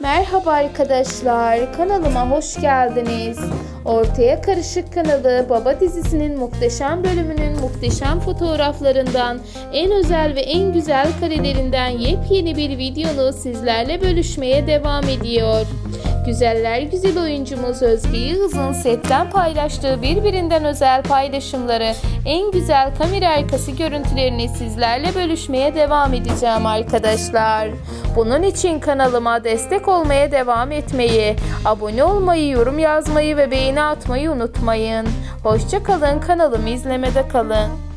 Merhaba arkadaşlar, kanalıma hoş geldiniz. Ortaya Karışık kanalı Baba dizisinin muhteşem bölümünün muhteşem fotoğraflarından, en özel ve en güzel karelerinden yepyeni bir videonu sizlerle bölüşmeye devam ediyor. Güzeller güzel oyuncumuz Özge Yıldız'ın setten paylaştığı birbirinden özel paylaşımları, en güzel kamera arkası görüntülerini sizlerle bölüşmeye devam edeceğim arkadaşlar. Bunun için kanalıma destek olmaya devam etmeyi, abone olmayı, yorum yazmayı ve beğeni atmayı unutmayın. Hoşçakalın, kanalımı izlemede kalın.